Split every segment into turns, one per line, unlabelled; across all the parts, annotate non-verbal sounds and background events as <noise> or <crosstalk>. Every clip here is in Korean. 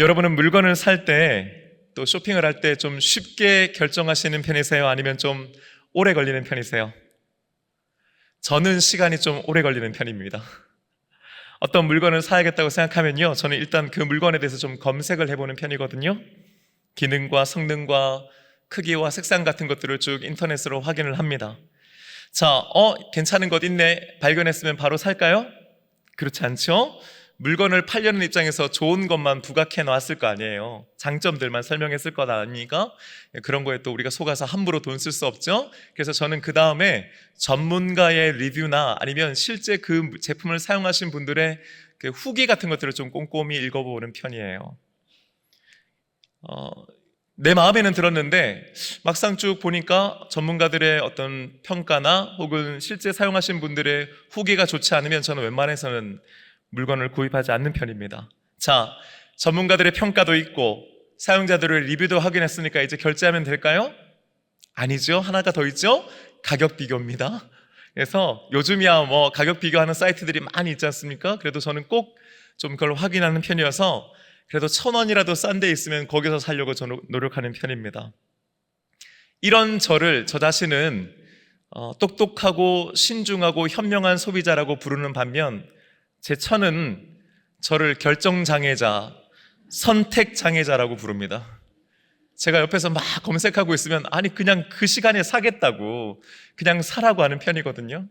여러분은 물건을 살 때 또 쇼핑을 할 때 좀 쉽게 결정하시는 편이세요? 아니면 좀 오래 걸리는 편이세요? 저는 시간이 좀 오래 걸리는 편입니다. <laughs> 어떤 물건을 사야겠다고 생각하면요. 저는 일단 그 물건에 대해서 좀 검색을 해보는 편이거든요. 기능과 성능과 크기와 색상 같은 것들을 쭉 인터넷으로 확인을 합니다. 자, 어, 괜찮은 것 있네. 발견했으면 바로 살까요? 그렇지 않죠? 물건을 팔려는 입장에서 좋은 것만 부각해 놨을 거 아니에요. 장점들만 설명했을 것 아니까 그런 거에 또 우리가 속아서 함부로 돈 쓸 수 없죠. 그래서 저는 그 다음에 전문가의 리뷰나 아니면 실제 그 제품을 사용하신 분들의 그 후기 같은 것들을 좀 꼼꼼히 읽어보는 편이에요. 어, 내 마음에는 들었는데 막상 쭉 보니까 전문가들의 어떤 평가나 혹은 실제 사용하신 분들의 후기가 좋지 않으면 저는 웬만해서는 물건을 구입하지 않는 편입니다. 자, 전문가들의 평가도 있고 사용자들의 리뷰도 확인했으니까 이제 결제하면 될까요? 아니죠. 하나가 더 있죠. 가격 비교입니다. 그래서 요즘이야 뭐 가격 비교하는 사이트들이 많이 있지 않습니까? 그래도 저는 꼭 좀 그걸 확인하는 편이어서 그래도 천 원이라도 싼 데 있으면 거기서 살려고 저는 노력하는 편입니다. 이런 저를 저 자신은 어, 똑똑하고 신중하고 현명한 소비자라고 부르는 반면 제 처는 저를 결정장애자, 선택장애자라고 부릅니다. 제가 옆에서 막 검색하고 있으면 아니 그냥 그 시간에 사겠다고 그냥 사라고 하는 편이거든요.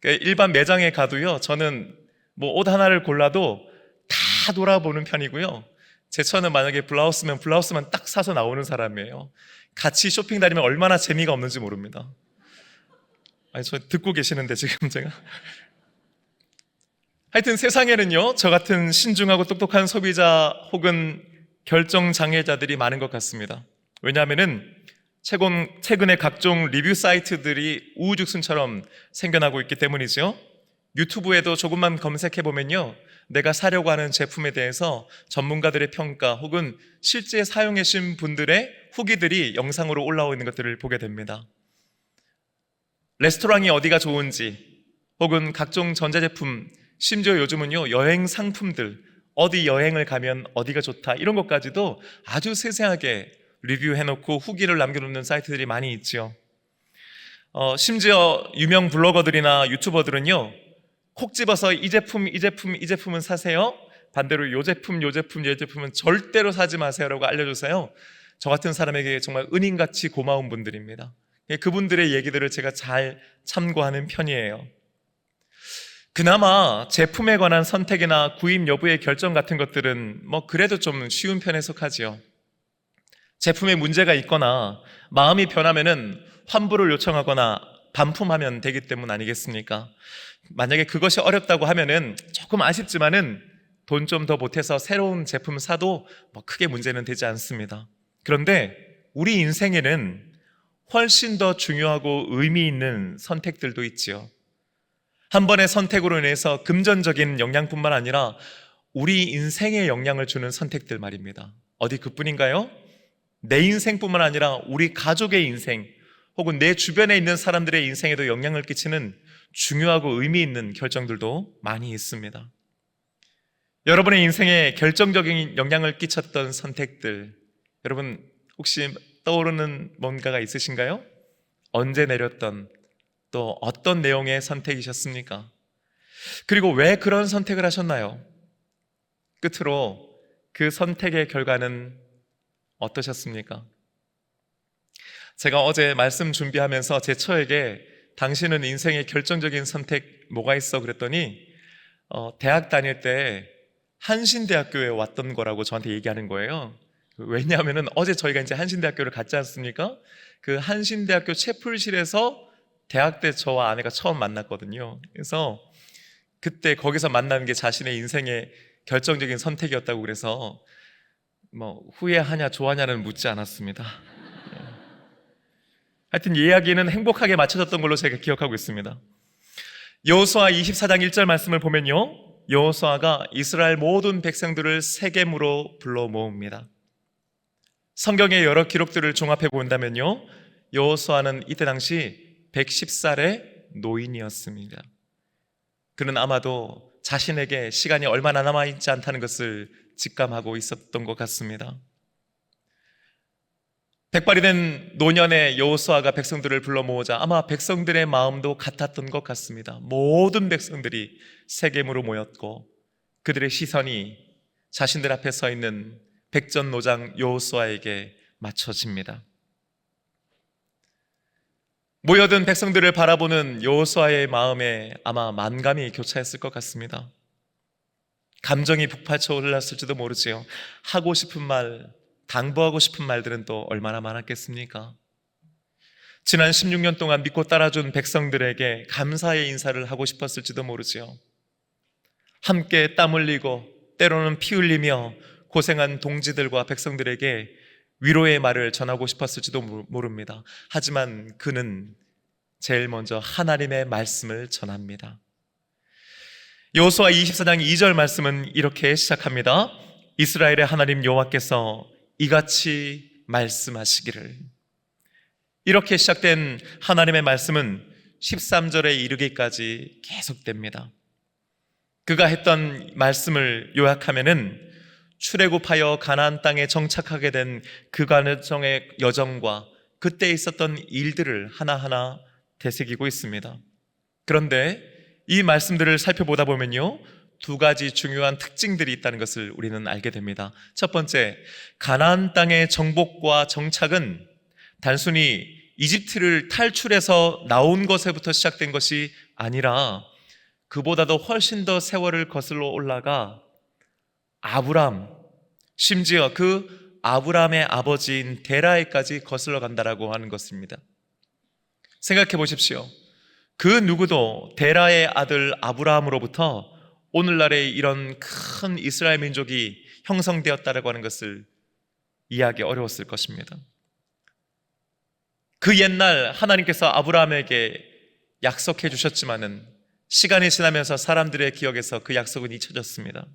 그러니까 일반 매장에 가도요. 저는 뭐 옷 하나를 골라도 다 돌아보는 편이고요. 제 처는 만약에 블라우스면 블라우스만 딱 사서 나오는 사람이에요. 같이 쇼핑 다니면 얼마나 재미가 없는지 모릅니다. 아니 저 듣고 계시는데 지금 제가 하여튼 세상에는요, 저 같은 신중하고 똑똑한 소비자 혹은 결정 장애자들이 많은 것 같습니다. 왜냐하면은 최근, 최근에 각종 리뷰 사이트들이 우후죽순처럼 생겨나고 있기 때문이죠. 유튜브에도 조금만 검색해 보면요, 내가 사려고 하는 제품에 대해서 전문가들의 평가 혹은 실제 사용하신 분들의 후기들이 영상으로 올라오고 있는 것들을 보게 됩니다. 레스토랑이 어디가 좋은지 혹은 각종 전자제품 심지어 요즘은요, 여행 상품들, 어디 여행을 가면 어디가 좋다, 이런 것까지도 아주 세세하게 리뷰해놓고 후기를 남겨놓는 사이트들이 많이 있죠. 어, 심지어 유명 블로거들이나 유튜버들은요, 콕 집어서 이 제품, 이 제품, 이 제품은 사세요. 반대로 요 제품, 요 제품, 요 제품은 절대로 사지 마세요라고 알려주세요. 저 같은 사람에게 정말 은인같이 고마운 분들입니다. 그분들의 얘기들을 제가 잘 참고하는 편이에요. 그나마 제품에 관한 선택이나 구입 여부의 결정 같은 것들은 뭐 그래도 좀 쉬운 편에 속하지요. 제품에 문제가 있거나 마음이 변하면은 환불을 요청하거나 반품하면 되기 때문 아니겠습니까? 만약에 그것이 어렵다고 하면은 조금 아쉽지만은 돈 좀 더 보태서 새로운 제품 사도 뭐 크게 문제는 되지 않습니다. 그런데 우리 인생에는 훨씬 더 중요하고 의미 있는 선택들도 있지요. 한 번의 선택으로 인해서 금전적인 영향뿐만 아니라 우리 인생에 영향을 주는 선택들 말입니다. 어디 그뿐인가요? 내 인생뿐만 아니라 우리 가족의 인생 혹은 내 주변에 있는 사람들의 인생에도 영향을 끼치는 중요하고 의미 있는 결정들도 많이 있습니다. 여러분의 인생에 결정적인 영향을 끼쳤던 선택들, 여러분 혹시 떠오르는 뭔가가 있으신가요? 언제 내렸던 또 어떤 내용의 선택이셨습니까? 그리고 왜 그런 선택을 하셨나요? 끝으로 그 선택의 결과는 어떠셨습니까? 제가 어제 말씀 준비하면서 제 처에게 당신은 인생의 결정적인 선택 뭐가 있어? 그랬더니 어, 대학 다닐 때 한신대학교에 왔던 거라고 저한테 얘기하는 거예요. 왜냐하면 어제 저희가 이제 한신대학교를 갔지 않습니까? 그 한신대학교 채플실에서 대학 때 저와 아내가 처음 만났거든요. 그래서 그때 거기서 만나는 게 자신의 인생의 결정적인 선택이었다고 그래서 뭐 후회하냐 좋아하냐는 묻지 않았습니다. 예. 하여튼 이야기는 행복하게 맞춰졌던 걸로 제가 기억하고 있습니다. 여호수아 24장 1절 말씀을 보면요. 여호수아가 이스라엘 모든 백성들을 세겜으로 불러 모읍니다. 성경의 여러 기록들을 종합해 본다면요. 여호수아는 이때 당시 110살의 노인이었습니다. 그는 아마도 자신에게 시간이 얼마나 남아있지 않다는 것을 직감하고 있었던 것 같습니다. 백발이 된 노년의 여호수아가 백성들을 불러 모으자 아마 백성들의 마음도 같았던 것 같습니다. 모든 백성들이 세겜으로 모였고 그들의 시선이 자신들 앞에 서 있는 백전노장 여호수아에게 맞춰집니다. 모여든 백성들을 바라보는 여호수아의 마음에 아마 만감이 교차했을 것 같습니다. 감정이 북받쳐 올랐을지도 모르지요. 하고 싶은 말, 당부하고 싶은 말들은 또 얼마나 많았겠습니까? 지난 16년 동안 믿고 따라준 백성들에게 감사의 인사를 하고 싶었을지도 모르지요. 함께 땀 흘리고 때로는 피 흘리며 고생한 동지들과 백성들에게 위로의 말을 전하고 싶었을지도 모릅니다. 하지만 그는 제일 먼저 하나님의 말씀을 전합니다. 여호수아 24장 2절 말씀은 이렇게 시작합니다. 이스라엘의 하나님 여호와께서 이같이 말씀하시기를 이렇게 시작된 하나님의 말씀은 13절에 이르기까지 계속됩니다. 그가 했던 말씀을 요약하면은 출애굽하여 가나안 땅에 정착하게 된 그간의 여정과 그때 있었던 일들을 하나하나 되새기고 있습니다. 그런데 이 말씀들을 살펴보다 보면요. 두 가지 중요한 특징들이 있다는 것을 우리는 알게 됩니다. 첫 번째, 가나안 땅의 정복과 정착은 단순히 이집트를 탈출해서 나온 것에부터 시작된 것이 아니라 그보다도 훨씬 더 세월을 거슬러 올라가 아브람, 심지어 그 아브람의 아버지인 데라에까지 거슬러 간다라고 하는 것입니다. 생각해 보십시오. 그 누구도 데라의 아들 아브라함으로부터 오늘날의 이런 큰 이스라엘 민족이 형성되었다라고 하는 것을 이해하기 어려웠을 것입니다. 그 옛날 하나님께서 아브라함에게 약속해 주셨지만은 시간이 지나면서 사람들의 기억에서 그 약속은 잊혀졌습니다.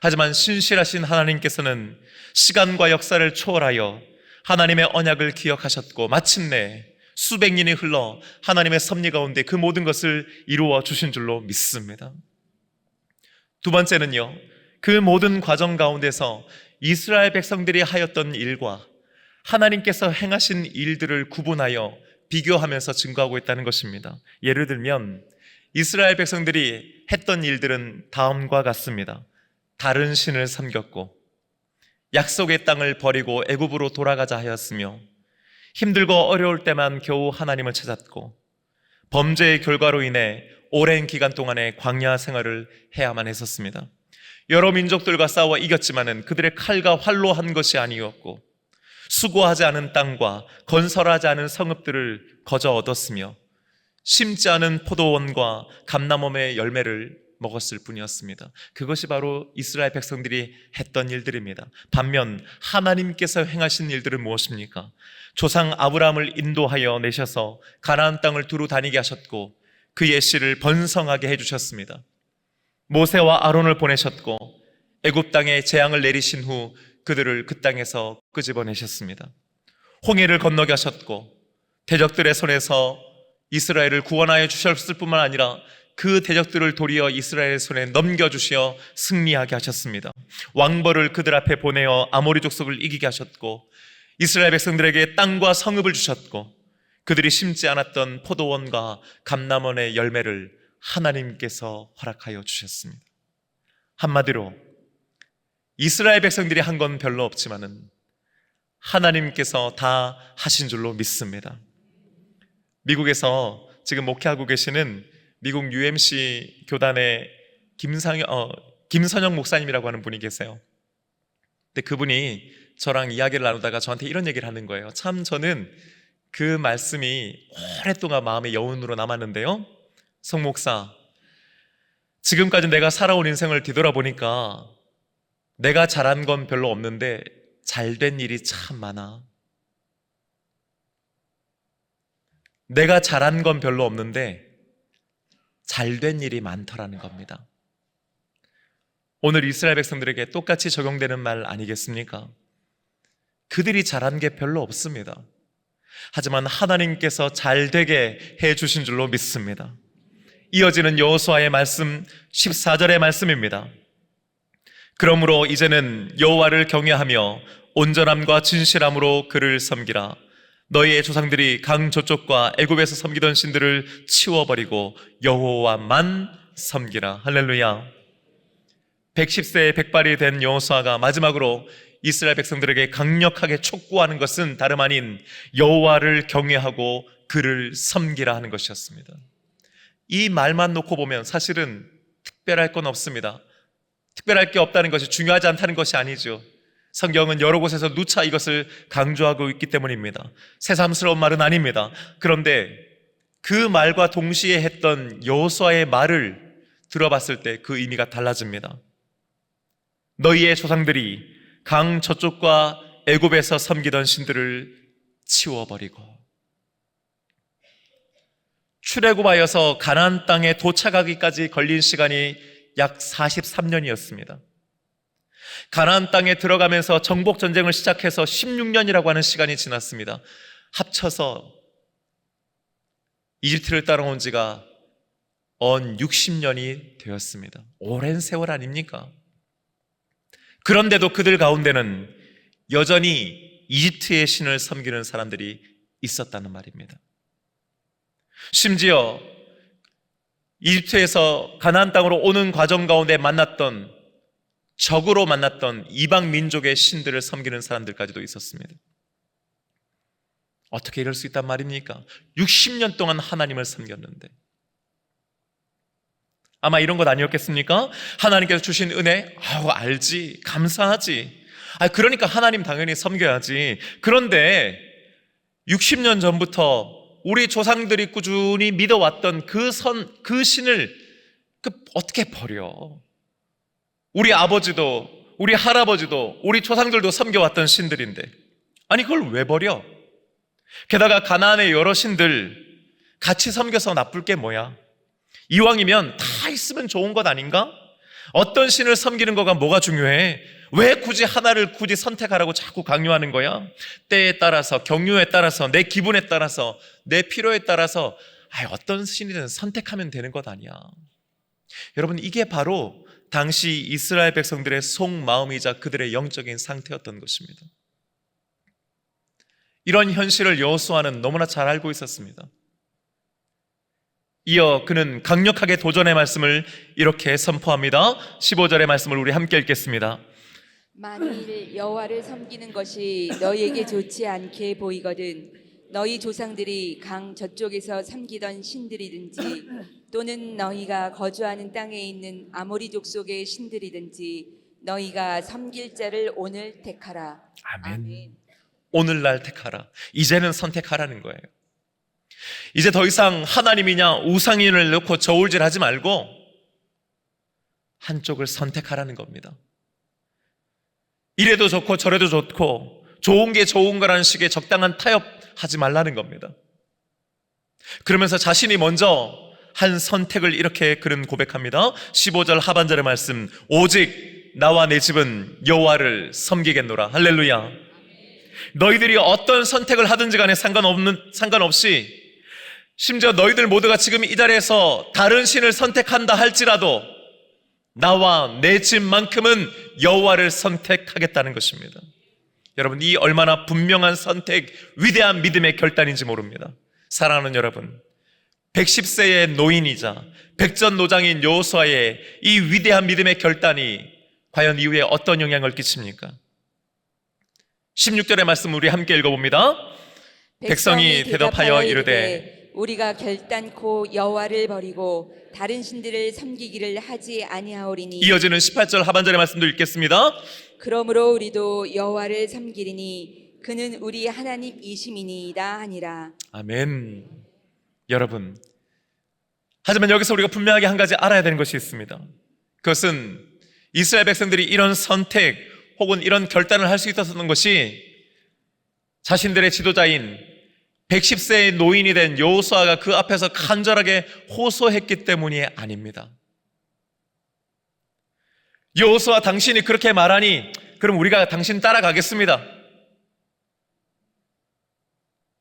하지만 신실하신 하나님께서는 시간과 역사를 초월하여 하나님의 언약을 기억하셨고 마침내 수백 년이 흘러 하나님의 섭리 가운데 그 모든 것을 이루어 주신 줄로 믿습니다. 두 번째는요, 그 모든 과정 가운데서 이스라엘 백성들이 하였던 일과 하나님께서 행하신 일들을 구분하여 비교하면서 증거하고 있다는 것입니다. 예를 들면, 이스라엘 백성들이 했던 일들은 다음과 같습니다. 다른 신을 섬겼고, 약속의 땅을 버리고 애굽으로 돌아가자 하였으며, 힘들고 어려울 때만 겨우 하나님을 찾았고 범죄의 결과로 인해 오랜 기간 동안의 광야 생활을 해야만 했었습니다. 여러 민족들과 싸워 이겼지만은 그들의 칼과 활로 한 것이 아니었고 수고하지 않은 땅과 건설하지 않은 성읍들을 거저 얻었으며 심지 않은 포도원과 감남원의 열매를 먹었을 뿐이었습니다. 그것이 바로 이스라엘 백성들이 했던 일들입니다. 반면 하나님께서 행하신 일들은 무엇입니까? 조상 아브라함을 인도하여 내셔서 가나안 땅을 두루 다니게 하셨고 그의 씨를 번성하게 해 주셨습니다. 모세와 아론을 보내셨고 애굽 땅에 재앙을 내리신 후 그들을 그 땅에서 끄집어내셨습니다. 홍해를 건너게 하셨고 대적들의 손에서 이스라엘을 구원하여 주셨을 뿐만 아니라 그 대적들을 도리어 이스라엘 손에 넘겨주시어 승리하게 하셨습니다. 왕벌을 그들 앞에 보내어 아모리 족속을 이기게 하셨고 이스라엘 백성들에게 땅과 성읍을 주셨고 그들이 심지 않았던 포도원과 감남원의 열매를 하나님께서 허락하여 주셨습니다. 한마디로 이스라엘 백성들이 한 건 별로 없지만은 하나님께서 다 하신 줄로 믿습니다. 미국에서 지금 목회하고 계시는 미국 UMC 교단의 김상영, 어, 김선영 목사님이라고 하는 분이 계세요. 근데 그분이 저랑 이야기를 나누다가 저한테 이런 얘기를 하는 거예요. 참 저는 그 말씀이 오랫동안 마음의 여운으로 남았는데요. 성 목사, 지금까지 내가 살아온 인생을 뒤돌아보니까 내가 잘한 건 별로 없는데 잘 된 일이 참 많아. 내가 잘한 건 별로 없는데 잘 된 일이 많더라는 겁니다. 오늘 이스라엘 백성들에게 똑같이 적용되는 말 아니겠습니까? 그들이 잘한 게 별로 없습니다. 하지만 하나님께서 잘 되게 해 주신 줄로 믿습니다. 이어지는 여호수아의 말씀 14절의 말씀입니다. 그러므로 이제는 여호와를 경외하며 온전함과 진실함으로 그를 섬기라. 너희의 조상들이 강 저쪽과 애굽에서 섬기던 신들을 치워버리고 여호와만 섬기라. 할렐루야. 110세의 백발이 된 여호수아가 마지막으로 이스라엘 백성들에게 강력하게 촉구하는 것은 다름 아닌 여호와를 경외하고 그를 섬기라 하는 것이었습니다. 이 말만 놓고 보면 사실은 특별할 건 없습니다. 특별할 게 없다는 것이 중요하지 않다는 것이 아니죠. 성경은 여러 곳에서 누차 이것을 강조하고 있기 때문입니다. 새삼스러운 말은 아닙니다. 그런데 그 말과 동시에 했던 여호수아의 말을 들어봤을 때 그 의미가 달라집니다. 너희의 조상들이 강 저쪽과 애굽에서 섬기던 신들을 치워버리고 출애굽하여서 가나안 땅에 도착하기까지 걸린 시간이 약 43년이었습니다. 가나안 땅에 들어가면서 정복 전쟁을 시작해서 16년이라고 하는 시간이 지났습니다. 합쳐서 이집트를 따라온 지가 언 60년이 되었습니다. 오랜 세월 아닙니까? 그런데도 그들 가운데는 여전히 이집트의 신을 섬기는 사람들이 있었다는 말입니다. 심지어 이집트에서 가나안 땅으로 오는 과정 가운데 만났던 적으로 만났던 이방 민족의 신들을 섬기는 사람들까지도 있었습니다. 어떻게 이럴 수 있단 말입니까? 60년 동안 하나님을 섬겼는데. 아마 이런 것 아니었겠습니까? 하나님께서 주신 은혜, 아우, 알지, 감사하지. 아, 그러니까 하나님 당연히 섬겨야지. 그런데 60년 전부터 우리 조상들이 꾸준히 믿어왔던 그 선, 그 신을 그 어떻게 버려? 우리 아버지도, 우리 할아버지도, 우리 조상들도 섬겨왔던 신들인데. 아니, 그걸 왜 버려? 게다가 가나안의 여러 신들 같이 섬겨서 나쁠 게 뭐야? 이왕이면 다 있으면 좋은 것 아닌가? 어떤 신을 섬기는 거가 뭐가 중요해? 왜 굳이 하나를 굳이 선택하라고 자꾸 강요하는 거야? 때에 따라서, 경유에 따라서, 내 기분에 따라서, 내 필요에 따라서, 아 어떤 신이든 선택하면 되는 것 아니야. 여러분, 이게 바로 당시 이스라엘 백성들의 속마음이자 그들의 영적인 상태였던 것입니다. 이런 현실을 여호수아는 너무나 잘 알고 있었습니다. 이어 그는 강력하게 도전의 말씀을 이렇게 선포합니다. 15절의 말씀을 우리 함께 읽겠습니다.
만일 여호와를 섬기는 것이 너희에게 좋지 않게 보이거든 너희 조상들이 강 저쪽에서 섬기던 신들이든지 또는 너희가 거주하는 땅에 있는 아모리 족속의 신들이든지 너희가 섬길 자를 오늘 택하라.
아멘. 오늘날 택하라. 이제는 선택하라는 거예요. 이제 더 이상 하나님이냐 우상인을 넣고 저울질 하지 말고 한쪽을 선택하라는 겁니다. 이래도 좋고 저래도 좋고 좋은 게 좋은 거라는 식의 적당한 타협 하지 말라는 겁니다. 그러면서 자신이 먼저 한 선택을 이렇게 그는 고백합니다. 15절 하반절의 말씀 오직 나와 내 집은 여호와를 섬기겠노라. 할렐루야. 너희들이 어떤 선택을 하든지 간에 상관없는 상관없이 심지어 너희들 모두가 지금 이 자리에서 다른 신을 선택한다 할지라도 나와 내 집만큼은 여호와를 선택하겠다는 것입니다. 여러분 이 얼마나 분명한 선택, 위대한 믿음의 결단인지 모릅니다. 사랑하는 여러분, 110세의 노인이자 백전노장인 여호수아의 이 위대한 믿음의 결단이 과연 이후에 어떤 영향을 끼칩니까? 16절의 말씀 우리 함께 읽어봅니다. 백성이 대답하여 이르되
우리가 결단코 여호와를 버리고 다른 신들을 섬기기를 하지 아니하오리니
이어지는 18절 하반절의 말씀도 읽겠습니다.
그러므로 우리도 여호와를 섬기리니 그는 우리 하나님이심이니이다 하니라.
아멘. 여러분. 하지만 여기서 우리가 분명하게 한 가지 알아야 되는 것이 있습니다. 그것은 이스라엘 백성들이 이런 선택 혹은 이런 결단을 할 수 있었던 것이 자신들의 지도자인 110세의 노인이 된 여호수아가 그 앞에서 간절하게 호소했기 때문이 아닙니다. 여호수아 당신이 그렇게 말하니 그럼 우리가 당신 따라가겠습니다.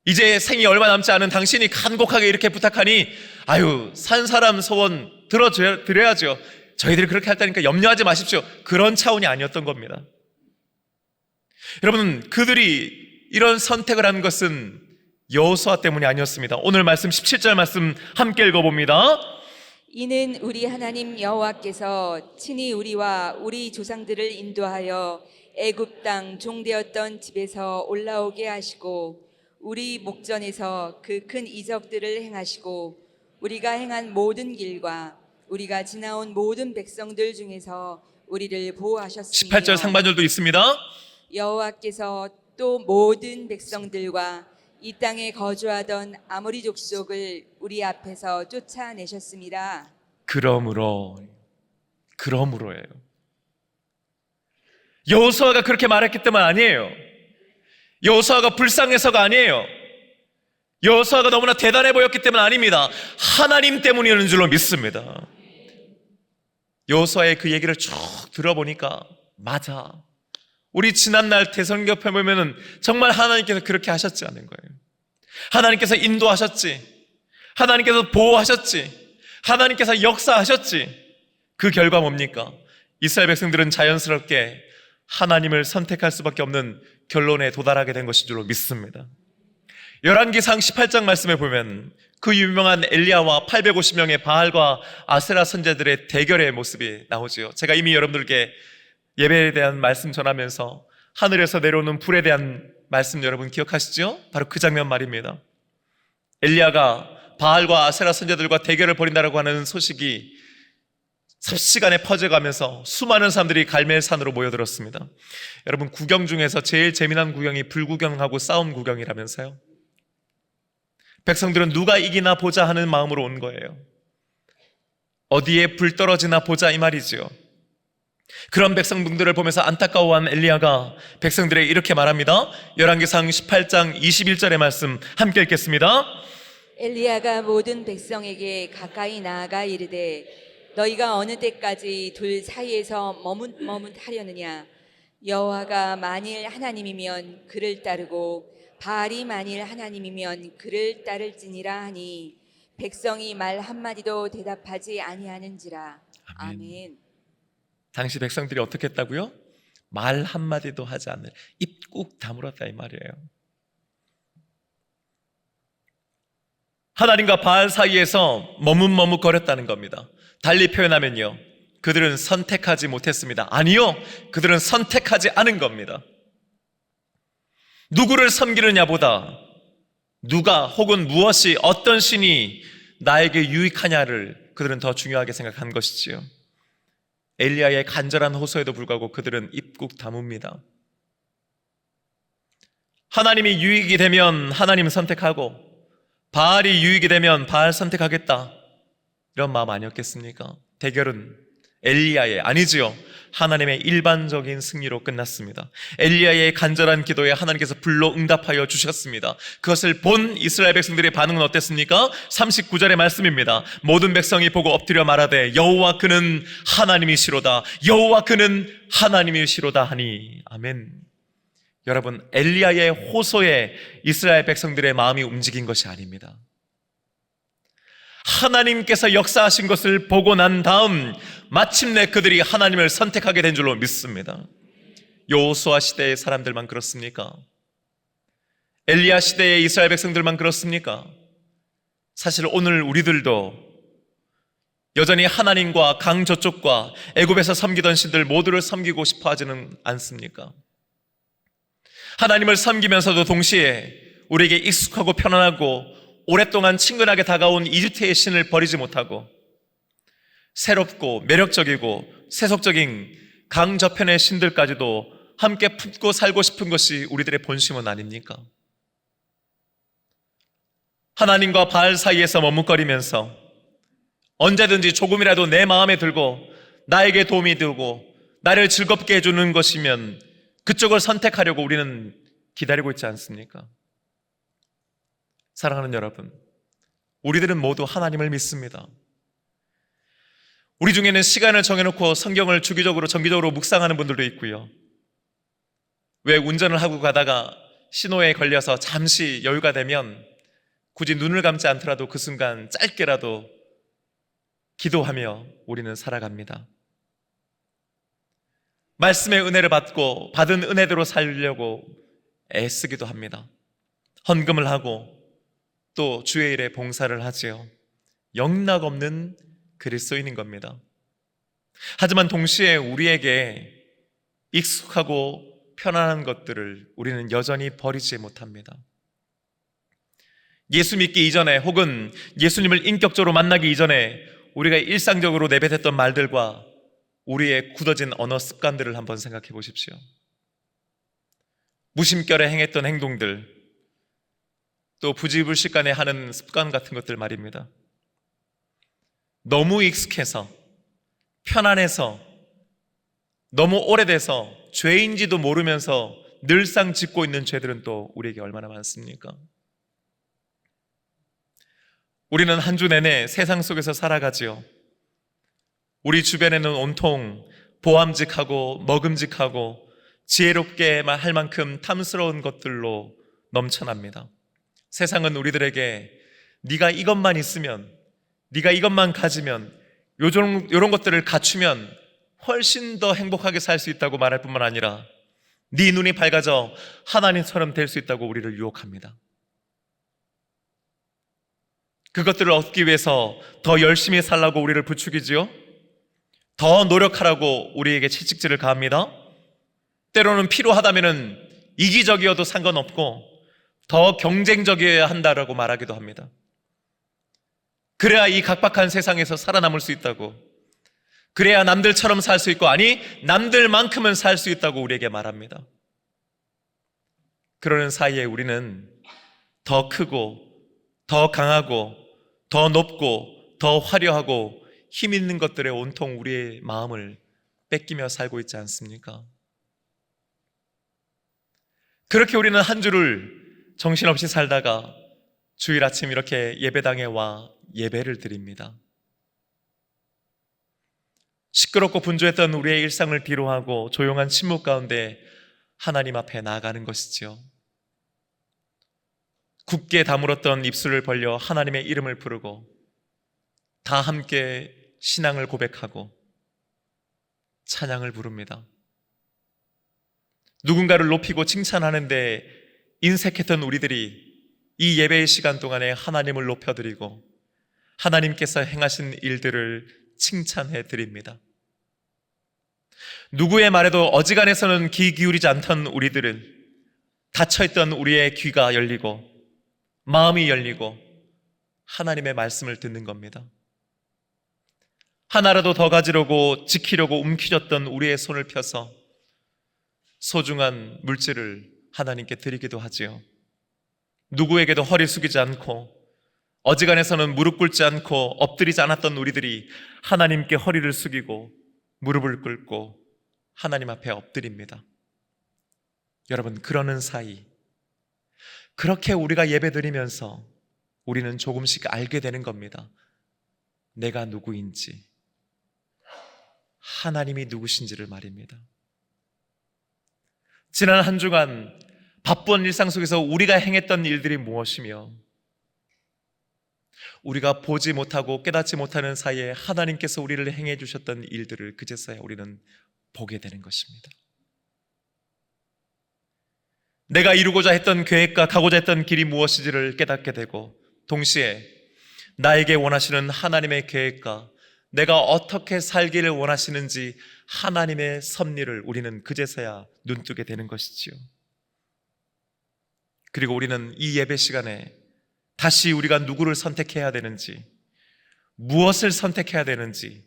이제 생이 얼마 남지 않은 당신이 간곡하게 이렇게 부탁하니 아유 산 사람 소원 들어드려야죠. 저희들이 그렇게 할 테니까 염려하지 마십시오. 그런 차원이 아니었던 겁니다. 여러분, 그들이 이런 선택을 한 것은 여호수아 때문이 아니었습니다. 오늘 말씀 17절 말씀 함께 읽어봅니다.
이는 우리 하나님 여호와께서 친히 우리와 우리 조상들을 인도하여 애굽 땅 종되었던 집에서 올라오게 하시고 우리 목전에서 그 큰 이적들을 행하시고 우리가 행한 모든 길과 우리가 지나온 모든 백성들 중에서 우리를 보호하셨으며
18절 상반절도 있습니다.
여호와께서 또 모든 백성들과 이 땅에 거주하던 아모리 족속을 우리 앞에서 쫓아내셨습니다.
그러므로 그러므로예요. 여호수아가 그렇게 말했기 때문 아니에요. 여호수아가 불쌍해서가 아니에요. 여호수아가 너무나 대단해 보였기 때문 아닙니다. 하나님 때문이라는 줄로 믿습니다. 여호수아의 그 얘기를 쭉 들어보니까 맞아. 우리 지난날 대선교회 보면은 정말 하나님께서 그렇게 하셨지 않은 거예요. 하나님께서 인도하셨지. 하나님께서 보호하셨지. 하나님께서 역사하셨지. 그 결과 뭡니까? 이스라엘 백성들은 자연스럽게 하나님을 선택할 수밖에 없는 결론에 도달하게 된 것인 줄로 믿습니다. 열왕기상 18장 말씀에 보면 그 유명한 엘리야와 850명의 바알과 아세라 선제들의 대결의 모습이 나오지요. 제가 이미 여러분들께 예배에 대한 말씀 전하면서 하늘에서 내려오는 불에 대한 말씀 여러분 기억하시죠? 바로 그 장면 말입니다. 엘리야가 바알과 아세라 선제들과 대결을 벌인다라고 하는 소식이 삽시간에 퍼져가면서 수많은 사람들이 갈멜산으로 모여들었습니다. 여러분 구경 중에서 제일 재미난 구경이 불구경하고 싸움 구경이라면서요. 백성들은 누가 이기나 보자 하는 마음으로 온 거예요. 어디에 불 떨어지나 보자 이 말이지요. 그런 백성분들을 보면서 안타까워한 엘리야가 백성들에게 이렇게 말합니다. 열왕기상 18장 21절의 말씀 함께 읽겠습니다.
엘리야가 모든 백성에게 가까이 나아가 이르되 너희가 어느 때까지 둘 사이에서 머뭇 머뭇하려느냐 여호와가 만일 하나님이면 그를 따르고 바알이 만일 하나님이면 그를 따를지니라 하니 백성이 말 한마디도 대답하지 아니하는지라
아멘.
아멘.
당시 백성들이 어떻게 했다고요? 말 한마디도 하지 않는 입꾹 다물었다 이 말이에요. 하나님과 바알 사이에서 머뭇머뭇거렸다는 겁니다. 달리 표현하면요. 그들은 선택하지 못했습니다. 아니요. 그들은 선택하지 않은 겁니다. 누구를 섬기느냐보다 누가 혹은 무엇이 어떤 신이 나에게 유익하냐를 그들은 더 중요하게 생각한 것이지요. 엘리야의 간절한 호소에도 불구하고 그들은 입국 다뭅니다. 하나님이 유익이 되면 하나님 선택하고 바알이 유익이 되면 바알 선택하겠다. 이런 마음 아니었겠습니까? 대결은 엘리야의 아니지요. 하나님의 일반적인 승리로 끝났습니다. 엘리야의 간절한 기도에 하나님께서 불로 응답하여 주셨습니다. 그것을 본 이스라엘 백성들의 반응은 어땠습니까? 39절의 말씀입니다. 모든 백성이 보고 엎드려 말하되 여호와 그는 하나님이시로다. 여호와 그는 하나님이시로다 하니 아멘. 여러분 엘리야의 호소에 이스라엘 백성들의 마음이 움직인 것이 아닙니다. 하나님께서 역사하신 것을 보고 난 다음 마침내 그들이 하나님을 선택하게 된 줄로 믿습니다. 요호수아 시대의 사람들만 그렇습니까? 엘리야 시대의 이스라엘 백성들만 그렇습니까? 사실 오늘 우리들도 여전히 하나님과 강 저쪽과 애굽에서 섬기던 신들 모두를 섬기고 싶어 하지는 않습니까? 하나님을 섬기면서도 동시에 우리에게 익숙하고 편안하고 오랫동안 친근하게 다가온 이집트의 신을 버리지 못하고 새롭고 매력적이고 세속적인 강 저편의 신들까지도 함께 품고 살고 싶은 것이 우리들의 본심은 아닙니까? 하나님과 바알 사이에서 머뭇거리면서 언제든지 조금이라도 내 마음에 들고 나에게 도움이 되고 나를 즐겁게 해주는 것이면 그쪽을 선택하려고 우리는 기다리고 있지 않습니까? 사랑하는 여러분, 우리들은 모두 하나님을 믿습니다. 우리 중에는 시간을 정해놓고 성경을 주기적으로, 정기적으로 묵상하는 분들도 있고요. 왜 운전을 하고 가다가 신호에 걸려서 잠시 여유가 되면 굳이 눈을 감지 않더라도 그 순간 짧게라도 기도하며 우리는 살아갑니다. 말씀의 은혜를 받고 받은 은혜대로 살려고 애쓰기도 합니다. 헌금을 하고 또 주의 일에 봉사를 하지요. 영락 없는 그리스도인인 겁니다. 하지만 동시에 우리에게 익숙하고 편안한 것들을 우리는 여전히 버리지 못합니다. 예수 믿기 이전에 혹은 예수님을 인격적으로 만나기 이전에 우리가 일상적으로 내뱉었던 말들과 우리의 굳어진 언어 습관들을 한번 생각해 보십시오. 무심결에 행했던 행동들, 또 부지불식간에 하는 습관 같은 것들 말입니다. 너무 익숙해서, 편안해서, 너무 오래돼서 죄인지도 모르면서 늘상 짓고 있는 죄들은 또 우리에게 얼마나 많습니까? 우리는 한 주 내내 세상 속에서 살아가지요. 우리 주변에는 온통 보암직하고 먹음직하고 지혜롭게만 할 만큼 탐스러운 것들로 넘쳐납니다. 세상은 우리들에게 네가 이것만 있으면, 네가 이것만 가지면, 요런, 요런 것들을 갖추면 훨씬 더 행복하게 살 수 있다고 말할 뿐만 아니라 네 눈이 밝아져 하나님처럼 될 수 있다고 우리를 유혹합니다. 그것들을 얻기 위해서 더 열심히 살라고 우리를 부추기지요. 더 노력하라고 우리에게 채찍질을 가합니다. 때로는 필요하다면은 이기적이어도 상관없고 더 경쟁적이어야 한다라고 말하기도 합니다. 그래야 이 각박한 세상에서 살아남을 수 있다고. 그래야 남들처럼 살 수 있고, 아니, 남들만큼은 살 수 있다고 우리에게 말합니다. 그러는 사이에 우리는 더 크고, 더 강하고, 더 높고, 더 화려하고, 힘 있는 것들에 온통 우리의 마음을 뺏기며 살고 있지 않습니까? 그렇게 우리는 한 주를 정신없이 살다가 주일 아침 이렇게 예배당에 와 예배를 드립니다. 시끄럽고 분주했던 우리의 일상을 뒤로하고 조용한 침묵 가운데 하나님 앞에 나아가는 것이지요. 굳게 다물었던 입술을 벌려 하나님의 이름을 부르고 다 함께 신앙을 고백하고 찬양을 부릅니다. 누군가를 높이고 칭찬하는데 인색했던 우리들이 이 예배의 시간 동안에 하나님을 높여드리고 하나님께서 행하신 일들을 칭찬해 드립니다. 누구의 말에도 어지간해서는 귀 기울이지 않던 우리들은 닫혀있던 우리의 귀가 열리고 마음이 열리고 하나님의 말씀을 듣는 겁니다. 하나라도 더 가지려고 지키려고 움켜졌던 우리의 손을 펴서 소중한 물질을 하나님께 드리기도 하지요. 누구에게도 허리 숙이지 않고 어지간해서는 무릎 꿇지 않고 엎드리지 않았던 우리들이 하나님께 허리를 숙이고 무릎을 꿇고 하나님 앞에 엎드립니다. 여러분, 그러는 사이, 그렇게 우리가 예배 드리면서 우리는 조금씩 알게 되는 겁니다. 내가 누구인지, 하나님이 누구신지를 말입니다. 지난 한 주간 바쁜 일상 속에서 우리가 행했던 일들이 무엇이며 우리가 보지 못하고 깨닫지 못하는 사이에 하나님께서 우리를 행해 주셨던 일들을 그제서야 우리는 보게 되는 것입니다. 내가 이루고자 했던 계획과 가고자 했던 길이 무엇인지를 깨닫게 되고 동시에 나에게 원하시는 하나님의 계획과 내가 어떻게 살기를 원하시는지 하나님의 섭리를 우리는 그제서야 눈뜨게 되는 것이지요. 그리고 우리는 이 예배 시간에 다시 우리가 누구를 선택해야 되는지, 무엇을 선택해야 되는지,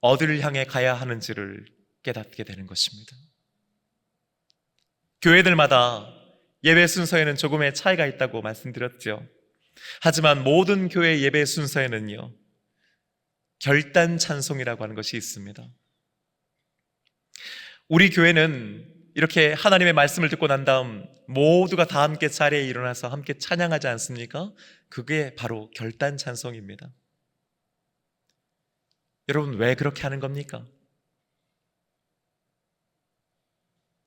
어디를 향해 가야 하는지를 깨닫게 되는 것입니다. 교회들마다 예배 순서에는 조금의 차이가 있다고 말씀드렸죠. 하지만 모든 교회 예배 순서에는요, 결단 찬송이라고 하는 것이 있습니다. 우리 교회는 이렇게 하나님의 말씀을 듣고 난 다음 모두가 다 함께 자리에 일어나서 함께 찬양하지 않습니까? 그게 바로 결단 찬송입니다. 여러분, 왜 그렇게 하는 겁니까?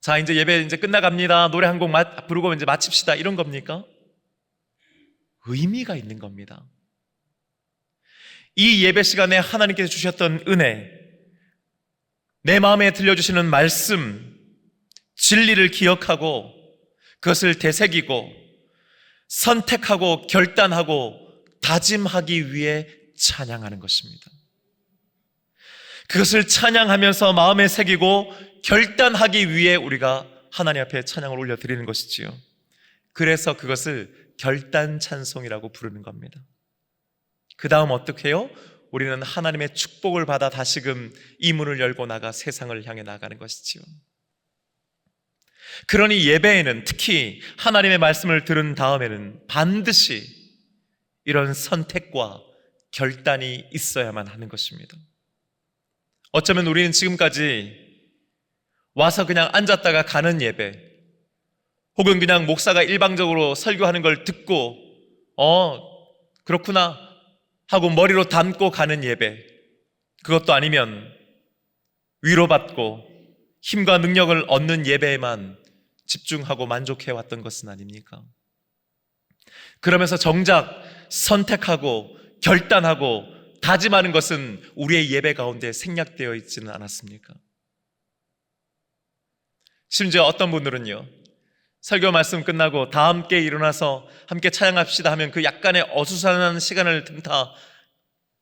자, 이제 예배 이제 끝나갑니다. 노래 한 곡 부르고 이제 마칩시다. 이런 겁니까? 의미가 있는 겁니다. 이 예배 시간에 하나님께서 주셨던 은혜, 내 마음에 들려주시는 말씀, 진리를 기억하고 그것을 되새기고 선택하고 결단하고 다짐하기 위해 찬양하는 것입니다. 그것을 찬양하면서 마음에 새기고 결단하기 위해 우리가 하나님 앞에 찬양을 올려드리는 것이지요. 그래서 그것을 결단 찬송이라고 부르는 겁니다. 그 다음 어떻게 해요? 우리는 하나님의 축복을 받아 다시금 이 문을 열고 나가 세상을 향해 나가는 것이지요. 그러니 예배에는 특히 하나님의 말씀을 들은 다음에는 반드시 이런 선택과 결단이 있어야만 하는 것입니다. 어쩌면 우리는 지금까지 와서 그냥 앉았다가 가는 예배, 혹은 그냥 목사가 일방적으로 설교하는 걸 듣고, 어, 그렇구나 하고 머리로 담고 가는 예배, 그것도 아니면 위로받고 힘과 능력을 얻는 예배에만 집중하고 만족해 왔던 것은 아닙니까? 그러면서 정작 선택하고 결단하고 다짐하는 것은 우리의 예배 가운데 생략되어 있지는 않았습니까? 심지어 어떤 분들은요, 설교 말씀 끝나고 다 함께 일어나서 함께 찬양합시다 하면 그 약간의 어수선한 시간을 틈타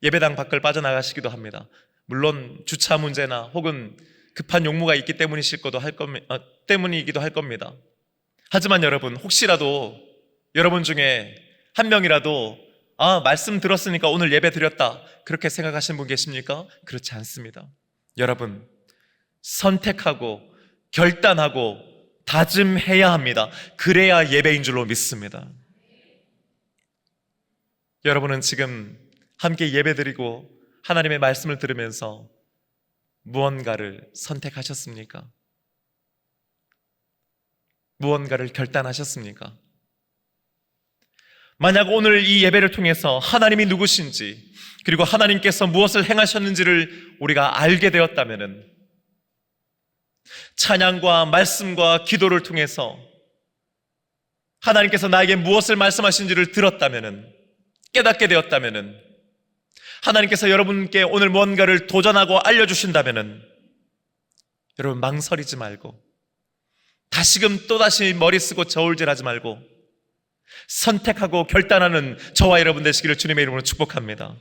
예배당 밖을 빠져나가시기도 합니다. 물론 주차 문제나 혹은 급한 용무가 있기 때문이실 거도 할 겁니다. 아, 때문이기도 할 겁니다. 하지만 여러분 혹시라도 여러분 중에 한 명이라도 아 말씀 들었으니까 오늘 예배 드렸다 그렇게 생각하시는 분 계십니까? 그렇지 않습니다. 여러분 선택하고 결단하고 다짐해야 합니다. 그래야 예배인 줄로 믿습니다. 여러분은 지금 함께 예배 드리고 하나님의 말씀을 들으면서 무언가를 선택하셨습니까? 무언가를 결단하셨습니까? 만약 오늘 이 예배를 통해서 하나님이 누구신지 그리고 하나님께서 무엇을 행하셨는지를 우리가 알게 되었다면은 찬양과 말씀과 기도를 통해서 하나님께서 나에게 무엇을 말씀하신지를 들었다면은 깨닫게 되었다면은 하나님께서 여러분께 오늘 무언가를 도전하고 알려주신다면은 여러분 망설이지 말고 다시금 또다시 머리 쓰고 저울질하지 말고 선택하고 결단하는 저와 여러분 되시기를 주님의 이름으로 축복합니다.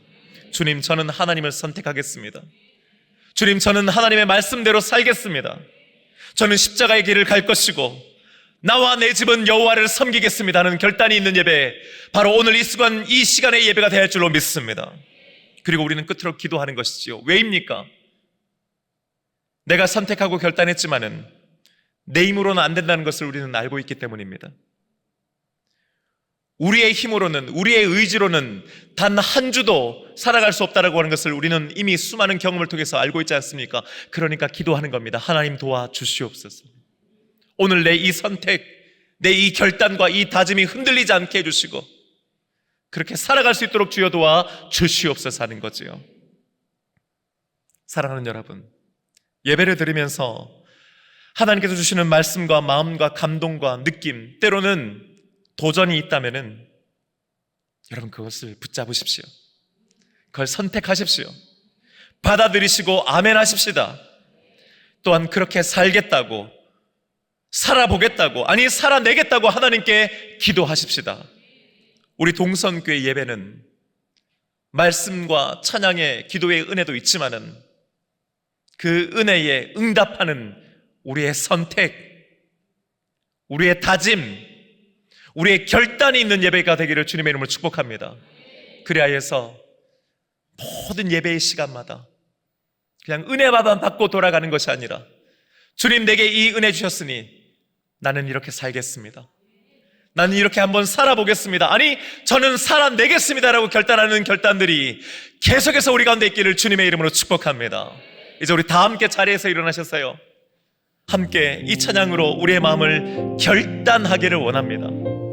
주님, 저는 하나님을 선택하겠습니다. 주님, 저는 하나님의 말씀대로 살겠습니다. 저는 십자가의 길을 갈 것이고 나와 내 집은 여호와를 섬기겠습니다 하는 결단이 있는 예배 바로 오늘 이 시간 이 시간의 예배가 될 줄로 믿습니다. 그리고 우리는 끝으로 기도하는 것이지요. 왜입니까? 내가 선택하고 결단했지만은 내 힘으로는 안 된다는 것을 우리는 알고 있기 때문입니다. 우리의 힘으로는, 우리의 의지로는 단 한 주도 살아갈 수 없다라고 하는 것을 우리는 이미 수많은 경험을 통해서 알고 있지 않습니까? 그러니까 기도하는 겁니다. 하나님 도와 주시옵소서. 오늘 내 이 선택, 내 이 결단과 이 다짐이 흔들리지 않게 해주시고, 그렇게 살아갈 수 있도록 주여 도와 주시옵소서 하는 거지요. 사랑하는 여러분, 예배를 드리면서 하나님께서 주시는 말씀과 마음과 감동과 느낌, 때로는 도전이 있다면은 여러분 그것을 붙잡으십시오. 그걸 선택하십시오. 받아들이시고 아멘 하십시다. 또한 그렇게 살겠다고 살아보겠다고 아니 살아내겠다고 하나님께 기도하십시다. 우리 동선교회 예배는 말씀과 찬양의 기도의 은혜도 있지만은 그 은혜에 응답하는 우리의 선택, 우리의 다짐, 우리의 결단이 있는 예배가 되기를 주님의 이름으로 축복합니다. 그래야 해서 모든 예배의 시간마다 그냥 은혜만 받고 돌아가는 것이 아니라 주님 내게 이 은혜 주셨으니 나는 이렇게 살겠습니다. 나는 이렇게 한번 살아보겠습니다. 아니, 저는 살아내겠습니다라고 결단하는 결단들이 계속해서 우리 가운데 있기를 주님의 이름으로 축복합니다. 이제 우리 다 함께 자리에서 일어나셨어요. 함께 이 찬양으로 우리의 마음을 결단하기를 원합니다.